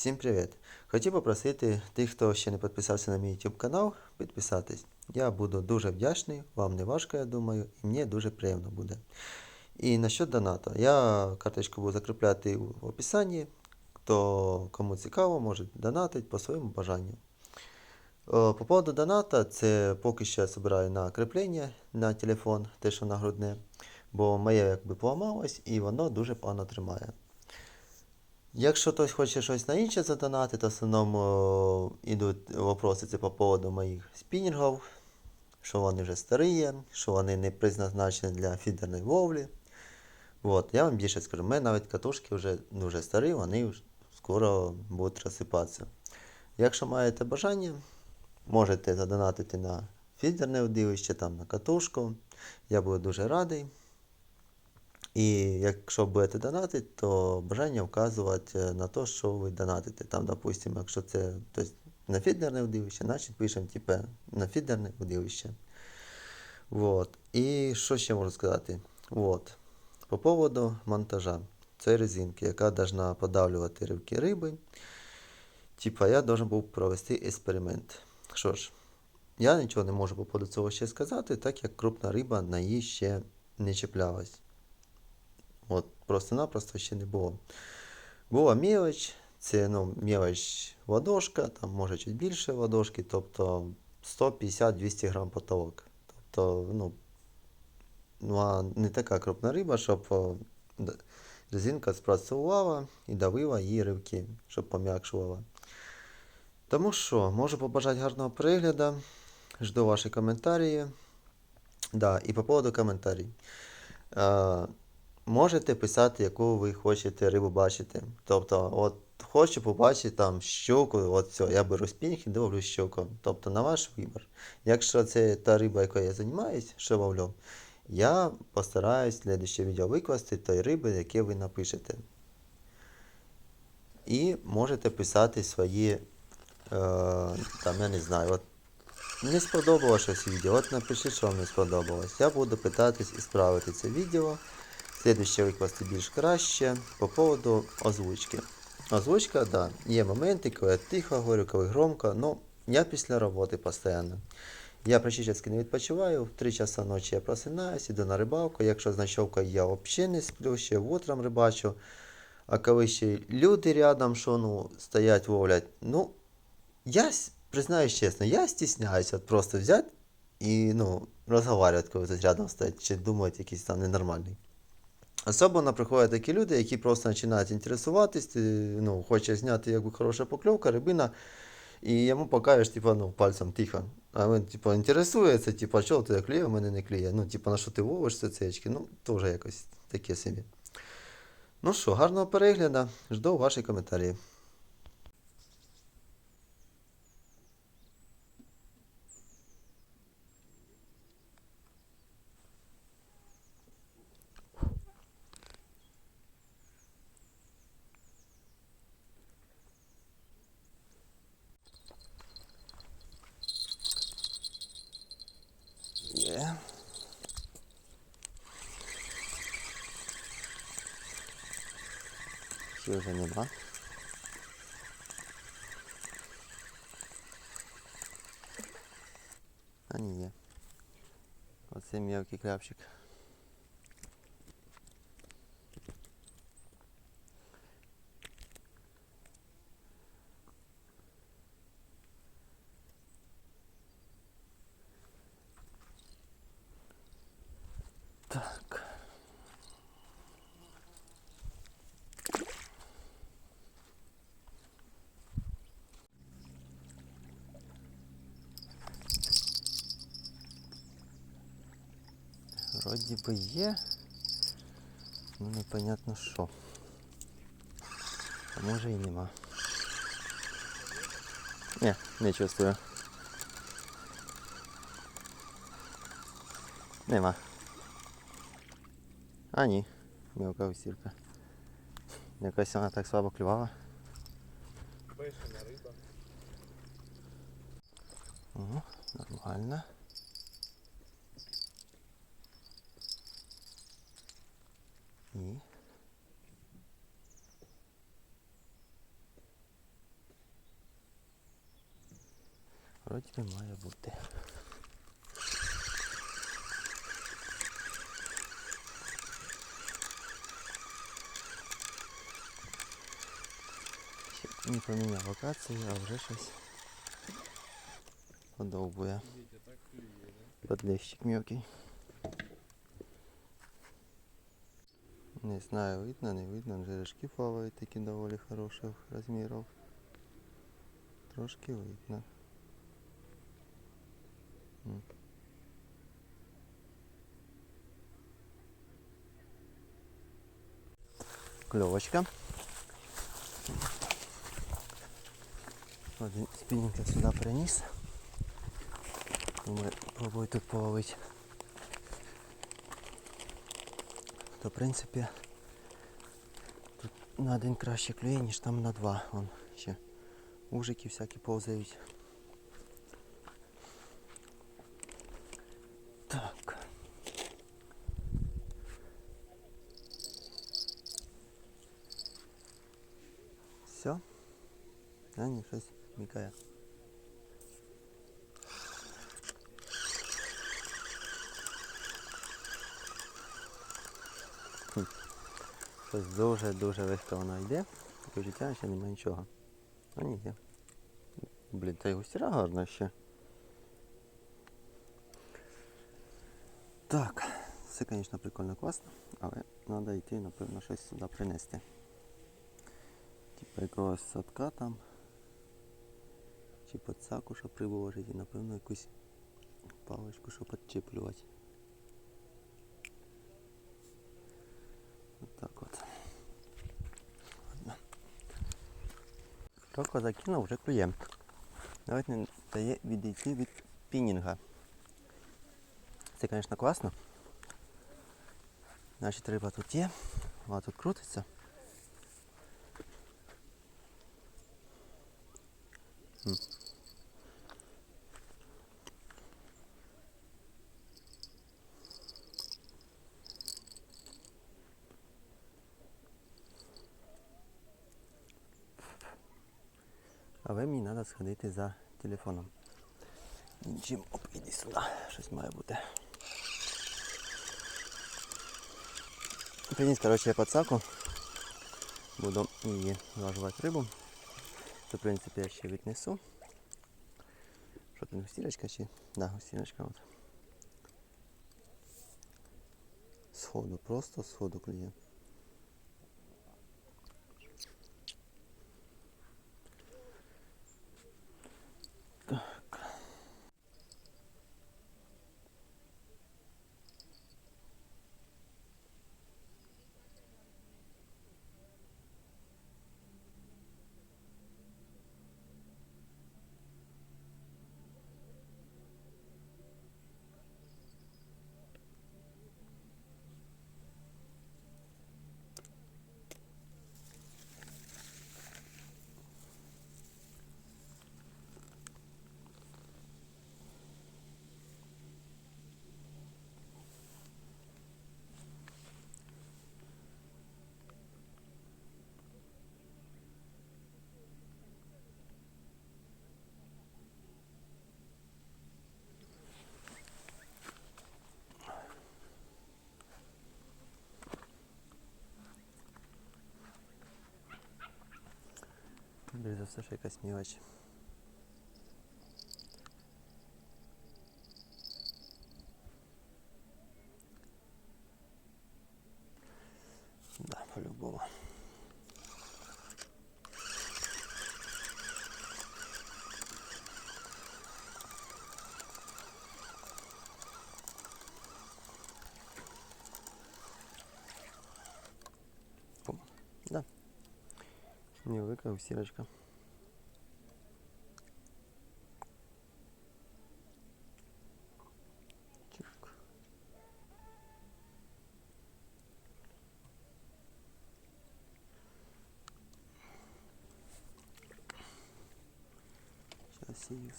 Всім привіт! Хотів попросити тих, хто ще не підписався на мій YouTube канал, підписатись. Я буду дуже вдячний, вам не важко, я думаю, і мені дуже приємно буде. І насчет донату. Я карточку буду закріпляти в описанні. Хто кому цікаво, може донатити по своєму бажанню. По поводу доната, це поки що я збираю на кріплення на телефон, те, що на грудне, бо моє якби поламалось і воно дуже погано тримає. Якщо хтось хоче щось на інше задонати, то в основному о, ідуть вопроси це по поводу моїх спінінгів, що вони вже старі, що вони не призначені для фідерної ловлі. От, я вам більше скажу, мене навіть катушки вже дуже старі, вони скоро будуть розсипатися. Якщо маєте бажання, можете задонатити на фідерне удилище, там на катушку. Я буду дуже радий. І якщо будете донатити, то бажання вказувати е, на те, що ви донатите. Там, допустимо, якщо це тобто, на фідерне удилище, значить пишемо типу, на фідерне удилище. Вот. І що ще можу сказати? Вот. По поводу монтажа цієї резинки, яка повинна подавлювати ривки риби. Типа я должен був провести експеримент. Що ж, я нічого не можу по поводу цього ще сказати, так як крупна риба на її ще не чіплялась. От, просто-напросто ще не було. Була мелоч, це ну, мелоч ладошка, там може чуть більше ладошки, тобто 150-200 грам потолок. Тобто, ну, ну, не така крупна риба, щоб резинка спрацювала і давила її ривки, щоб пом'якшувала. Тому що, можу побажати гарного перегляду. Жду ваші коментарі. Да, і по поводу коментарів. Можете писати, яку ви хочете рибу бачити. Тобто, от хочу побачити там щуку, от все, я беру спінг і ловлю щуку. Тобто на ваш вибір. Якщо це та риба, якою я займаюсь, що ловлю, я постараюсь слідче відео викласти той риби, яке ви напишете. І можете писати свої, е, там, я не знаю, от не сподобалося щось відео, от напишіть, що вам не сподобалось. Я буду питатись і справити це відео. Слідуще викласти більш краще по поводу озвучки. Озвучка, да, є моменти, коли я тихо говорю, коли громко, но я після роботи постійно. Я практично не відпочиваю, в 3 часа ночі я просинаюсь, іду на рибалку. Якщо з ночовкою я взагалі не сплю, ще утром рибачу. А коли ще люди рядом, що ну, стоять, ловлять, ну, я признаюсь чесно, я стісняюся просто взяти і ну, розговорювати, коли хтось рядом стоїть, чи думають якийсь там ненормальний. Особливо приходять такі люди, які просто починають інтересуватись, ти, ну, хоче зняти якби хороша покльовка, рибина, і йому покажеш, типу, ну, пальцем тихо. А він, типу, інтересується, типу, а чого ти клює, в мене не клює. Ну, типу, на що ти ловиш ці цечки? Ну, теж якось таке собі. Ну що, гарного перегляду, жду ваші коментарі. Ще вже нема. А ні є. Оце мелкий кляпчик. Вроді би є. Ну непонятно що. А може і нема. Ні, не чувствую. Нема. А ні, мілка усірка. Якась вона так слабо клювала. Бешена риба. Угу, нормально. Би має бути. Не поміняв локацію, а вже щось подовбує. Подлещик мелкий. Не знаю, видно, не видно. Жерешки плавають такі доволі хороших розмірів. Трошки видно. Кльовочка. Один спінінг я сюди приніс. Думаю, пробую тут половити. То в принципі тут на один краще клює, ніж там на два. Вон ще ужики всякі повзають. Так. А, ні, щось мікає. Щось дуже-дуже легко воно йде. Таке життя ще немає нічого. А ні, є. Блін, та й густіра гарна ще. Так, все, звісно, прикольно класно, але треба йти, напевно, щось сюди принести. Типа якогось садка там. Чи подсаку, щоб приложити, і напевно якусь паличку, щоб підчіплювати. Отак от. Трохи закинув, вже клює. Навіть не дає відійти від пінінга. Це, звісно, класно. Значить риба тут є, вона тут крутиться. М. Але мені треба сходити за телефоном. Чим оп, іди сюди. Щось має бути. Приніс, коротше, я подсаку. Буду її зважувати рибу. То, в принципі, я ще віднесу. Що там, густірочка чи? Да, густірочка от. Сходу, просто сходу клює. Більш за все, що якась мілоч. Да, по-любому. Пум. Да. Невелика усірочка. Чик.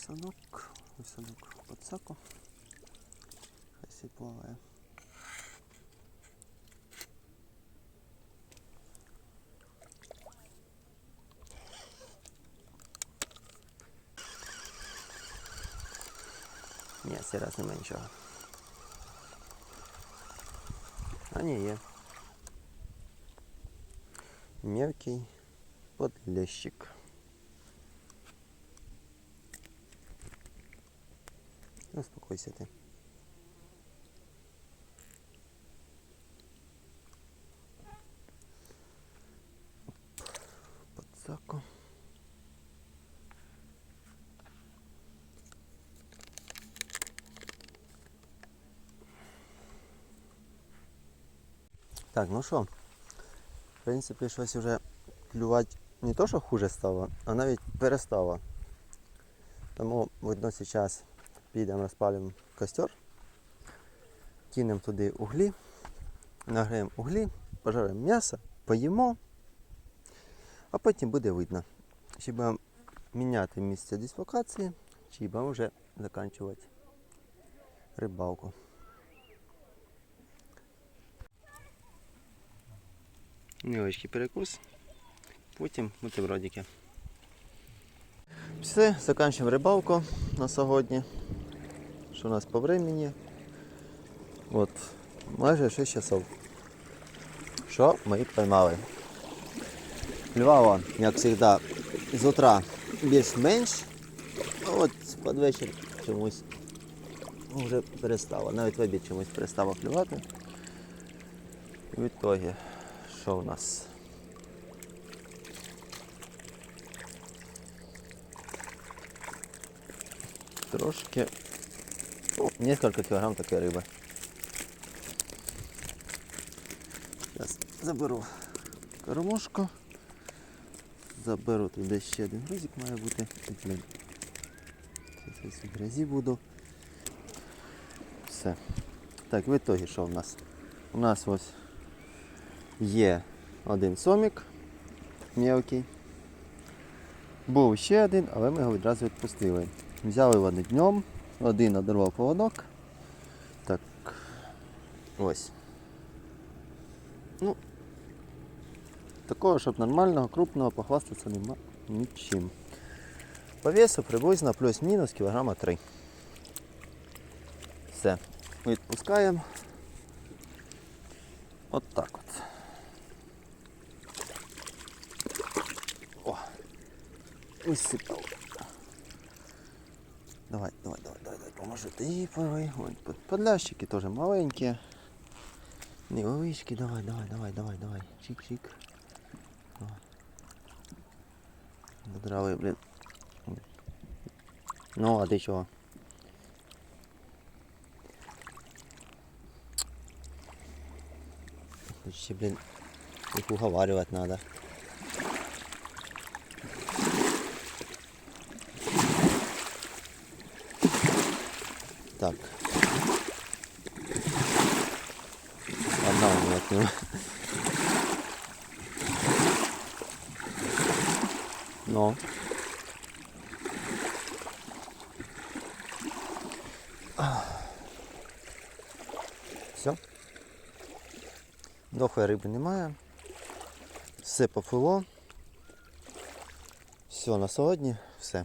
Сейчас її в садок, в садок подсаку. Хай сі плаває. Ні, цей раз немає нічого. А ні, є. Мелкий подлещик. Успокойся ти. Подсаку. Так, ну що, в принципі, щось вже клювати не то, що хуже стало, а навіть перестало. Тому видно зараз підемо розпалимо костер, кинемо туди углі, нагреємо углі, пожаримо м'ясо, поїмо, а потім буде видно, чи будемо міняти місце дислокації, чи будемо вже закінчувати рибалку. Невеличкий перекус, потім бутербродики. Все, закінчуємо рибалку на сьогодні. Що у нас по времени? От, майже 6 часов. Що ми поймали? Клювало, як завжди, з утра більш-менш. А от під вечір чомусь вже перестало. Навіть в обід чомусь перестало клювати. І в ітогі, що у нас? Трошки. Несколько килограмм такой рыбы. Сейчас заберу кормушку. Заберу туди ще один грузик має бути. Блін. Зараз в грязі буду. Все. Так, в ітогі що в нас? У нас ось є один сомік мелкий. Був ще один, але ми його відразу відпустили. Взяли вони днем, один одорвав поводок. Так. Ось. Ну, такого, щоб нормального, крупного похвастатися нема нічим. По весу приблизно плюс-мінус кілограма 3. Все. Відпускаємо. От так от. О! Висипав. Давай, давай, давай, давай, давай, поможу ти порви. Ой, под- Подлящики теж маленькі. Невеличкі, давай, давай, давай, давай, давай. Чик-чик. Давай. Додрали, блін. Ну, а ти чого? Тут ще, блін, їх уговаривать надо. Одна у меня от него. Но. Все. Дохлої риби немає. Все поплило. Все, на сьогодні все.